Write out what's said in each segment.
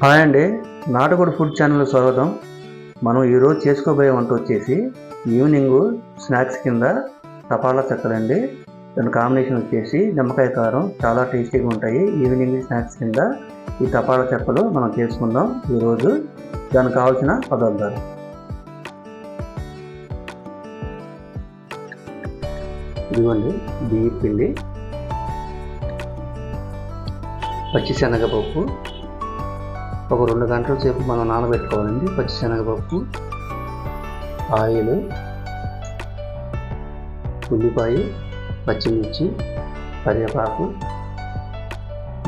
Hi అండి. నాటుకోడి food channel స్వాగతం. మనం ఈరోజు చేసుకోబోయే వంట వచ్చేసి ఈవినింగ్ స్నాక్స్ కింద తపాలా చెక్కలండి. దాని కాంబినేషన్ వచ్చేసి నిమ్మకాయ కారం చాలా టేస్టీగా ఉంటాయి. ఈవినింగ్ స్నాక్స్ కింద ఈ తపాలా చెక్కలు మనం చేసుకుందాం ఈరోజు దానికి కావాల్సిన పదార్థాలు. ఇదిగోండి బియ్య పిండి పచ్చిశనగపప్పు ఒక రెండు గంటల సేపు మనం నానబెట్టుకోవాలండి పచ్చిశనగపప్పు ఆయిల్ ఉల్లిపాయ పచ్చిమిర్చి కరివేపాకు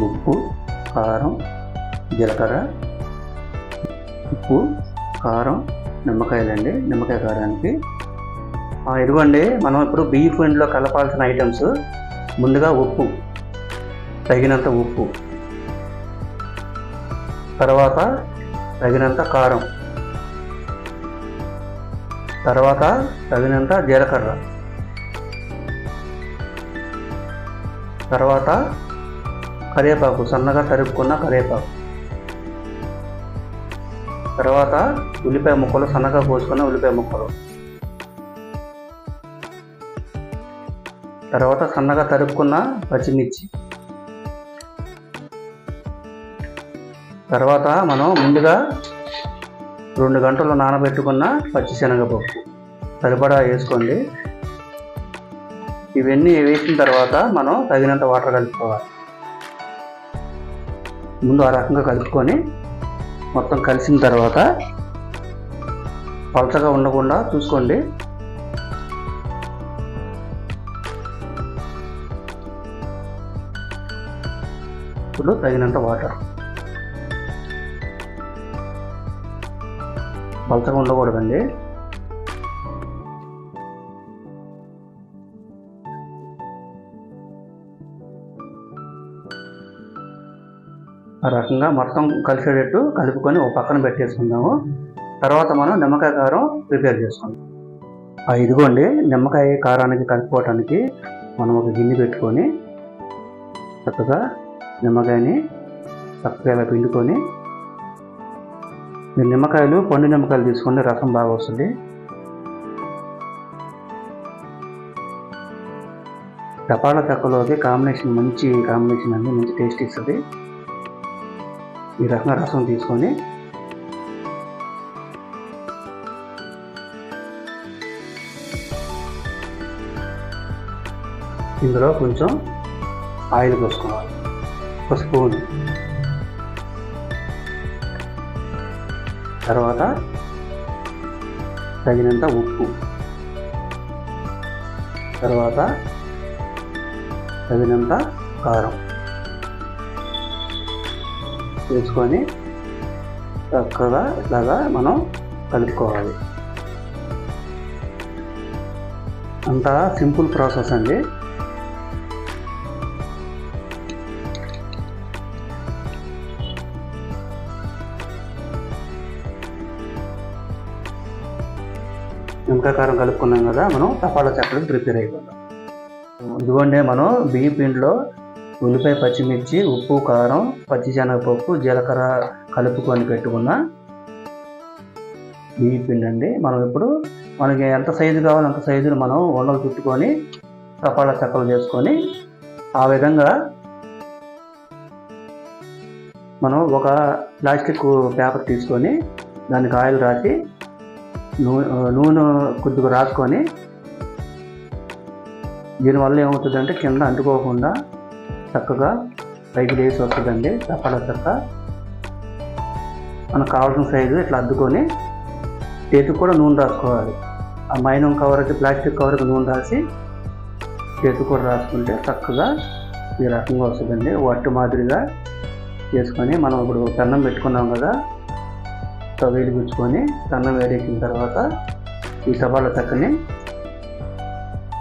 ఉప్పు కారం జీలకర్ర ఉప్పు కారం నిమ్మకాయలండి. నిమ్మకాయ కారానికి. ఆ, ఇదిగోండి మనం ఇప్పుడు బియ్య పిండిలో కలపాల్సిన ఐటమ్స్. ముందుగా ఉప్పు తగినంత ఉప్పు. తర్వాత తగినంత కారం. తర్వాత తగినంత జీలకర్ర. తర్వాత కరివేపాకు సన్నగా తరుపుకున్న కరివేపాకు. తర్వాత ఉల్లిపాయ ముక్కలు సన్నగా కోసుకున్న ఉల్లిపాయ ముక్కలు. తర్వాత సన్నగా తరుపుకున్న పచ్చిమిర్చి. తర్వాత మనం ముందుగా రెండు గంటలు నానబెట్టుకున్న పచ్చిశనగపప్పు. సరిపడా వేసుకోండి. ఇవన్నీ వేసిన తర్వాత మనం తగినంత వాటర్ కలుపుకోవాలి. ముందు ఆ రకంగా కలుపుకొని మొత్తం కలిసిన తర్వాత పలచగా ఉండకుండా చూసుకోండి. ఇప్పుడు తగినంత వాటర్. పలచగా ఉండకూడదండి. ఆ రకంగా మొత్తం కలిసేటట్టు కలుపుకొని ఒక పక్కన పెట్టేసుకుందాము. తర్వాత మనం నిమ్మకాయ కారం ప్రిపేర్ చేసుకుందాం. ఆ ఇదిగోండి నిమ్మకాయ కారానికి కలుపుకోవటానికి మనం ఒక గిన్నె పెట్టుకొని చక్కగా నిమ్మకాయని చక్కగా పిండుకొని మీరు నిమ్మకాయలు పండు నిమ్మకాయలు తీసుకుంటే రసం బాగా వస్తుంది. టపాలా చెక్కలోకి కాంబినేషన్ మంచి కాంబినేషన్ అండి మంచి టేస్ట్ ఇస్తుంది. ఈ రకంగా రసం తీసుకొని ఇందులో కొంచెం ఆయిల్ పోసుకోవాలి. ఒక స్పూన్. తర్వాత తగినంత ఉప్పు. తర్వాత తగినంత కారం వేసుకొని చక్కగా ఇలాగా మనం కలుపుకోవాలి. అంతా సింపుల్ ప్రాసెస్ అండి. నిమ్మకాయ కారం కలుపుకున్నాం కదా మనం తపాలా చెక్కలకు ప్రిపేర్ అయిపోతాం. ఇదిగోండి మనం బియ్య పిండిలో ఉల్లిపాయ పచ్చిమిర్చి ఉప్పు కారం పచ్చిశనగపప్పు జీలకర్ర కలుపుకొని పెట్టుకున్న బియ్య పిండి అండి. మనం ఇప్పుడు మనకి ఎంత సైజు కావాలో అంత సైజును మనం ఉండలు చుట్టుకొని తపాలా చెక్కలు చేసుకొని ఆ విధంగా మనం ఒక ప్లాస్టిక్ పేపర్ తీసుకొని దానికి ఆయిల్ రాసి నూనె నూనె కొద్దిగా రాసుకొని దీనివల్ల ఏమవుతుందంటే కింద అంటుకోకుండా చక్కగా పైకి లేచి వస్తుందండి తపాలా చక్క మనకు కావాల్సిన సైజు ఇట్లా అద్దుకొని చేతికి కూడా నూనె రాసుకోవాలి. ఆ మైనం కవర్కి ప్లాస్టిక్ కవర్కి నూనె రాసి చేతికి కూడా రాసుకుంటే చక్కగా ఈ రకంగా వస్తుందండి. వట్టు మాదిరిగా చేసుకొని మనం ఇప్పుడు పెన్నం పెట్టుకున్నాం కదా స్టవ్ వెలిగించుకొని కన్నం వేడెక్కిన తర్వాత ఈ తపాలా చక్కని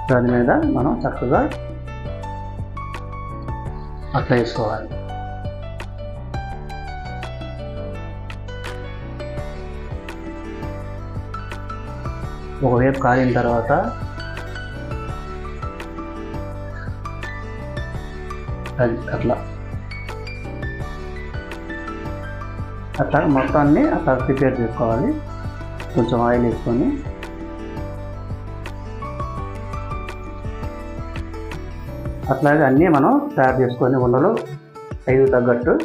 దాని మీద మనం చక్కగా అట్లా వేసుకోవాలి. ఒకవైపు కాలిన తర్వాత అది అట్లా అట్లా మొత్తాన్ని అట్లా ప్రిపేర్ చేసుకోవాలి. కొంచెం ఆయిల్ వేసుకొని. అట్లాగే అన్నీ మనం తయారు చేసుకొని ఉండలు ఐదు తగ్గట్టు.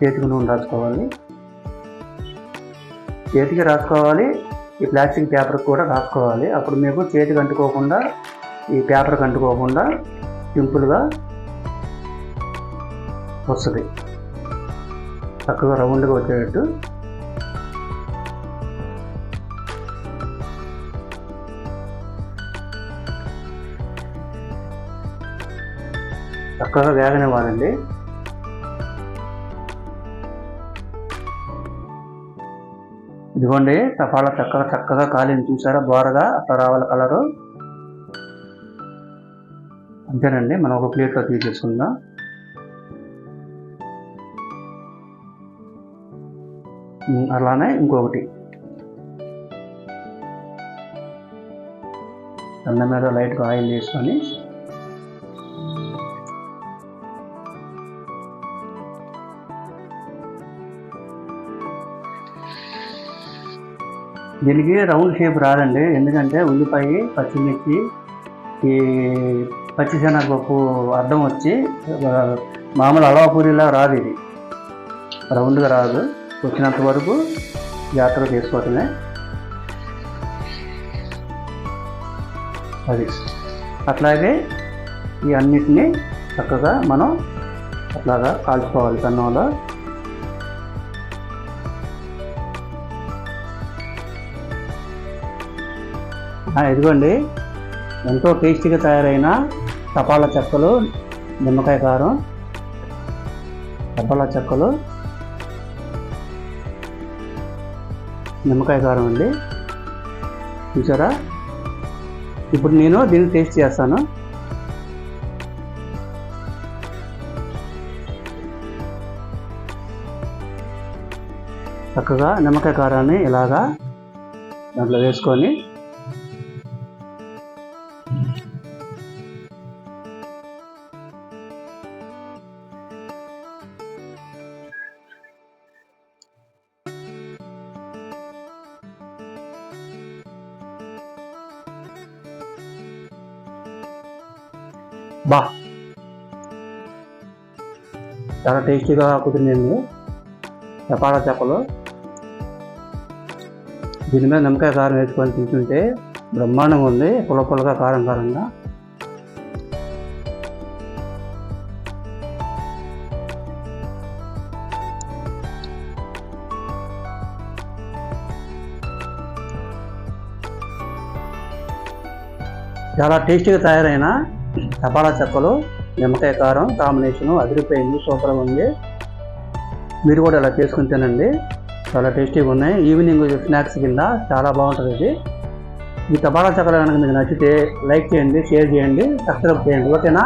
చేతికి నూనె రాసుకోవాలి. చేతికి రాసుకోవాలి. ఈ ప్లాస్టిక్ పేపర్ కూడా రాసుకోవాలి. అప్పుడు మీకు చేతికి అంటుకోకుండా ఈ పేపర్కి అంటుకోకుండా సింపుల్గా వస్తుంది. చక్కగా రౌండ్గా వచ్చేటట్టు. చక్కగా వేగనివ్వాలండి. ఇదిగోండి తపాల చక్కగా చక్కగా కాలింది చూసారా బోరగా అట్లా రావాలి కలరు. అంతేనండి మనం ఒక ప్లేట్లో తీసేసుకుందాం అలానే ఇంకొకటి. దండ మీద లైట్గా ఆయిల్ వేసుకొని దీనికి రౌండ్ షేప్ రాదండి. ఎందుకంటే ఉల్లిపాయ పచ్చిమిర్చి ఈ పచ్చిశనగపప్పు అర్థం వచ్చి మామూలు అలవా పూరిలా రాదు ఇది. రౌండ్గా రాదు. వచ్చినంత వరకు జాగ్రత్త చేసుకోవటమే అది. అట్లాగే ఈ అన్నిటినీ చక్కగా మనం అట్లాగా కాల్చుకోవాలి కన్నంలో ఇదిగోండి. ఎంతో టేస్టీగా తయారైన తపాలా చెక్కలు నిమ్మకాయ కారం తపాలా చెక్కలు నిమ్మకాయ కారం అండి. చూసారా? ఇప్పుడు నేను దీన్ని టేస్ట్ చేస్తాను. చక్కగా నిమ్మకాయ కారాన్ని ఇలాగా దాంట్లో వేసుకొని బా. చాలా టేస్టీగా కుదిరింది చపాలా చేపలు. దీని మీద నిమ్మకాయ కారం వేసుకొని తింటుంటే బ్రహ్మాండంగా ఉంది. పుల్ల కారం కారంగా. చాలా టేస్టీగా తయారైన తపాలా చెక్కలు నిమ్మకాయ కారం కాంబినేషను అదిరిపోయింది సూపర్గా ఉంది. మీరు కూడా ఇలా చేసుకుని తినండి. చాలా టేస్టీగా ఉన్నాయి. ఈవినింగ్ స్నాక్స్ కింద చాలా బాగుంటుంది ఇది. ఈ తపాలా చెక్కలు కనుక మీకు నచ్చితే లైక్ చేయండి షేర్ చేయండి సబ్స్క్రైబ్ చేయండి. ఓకేనా?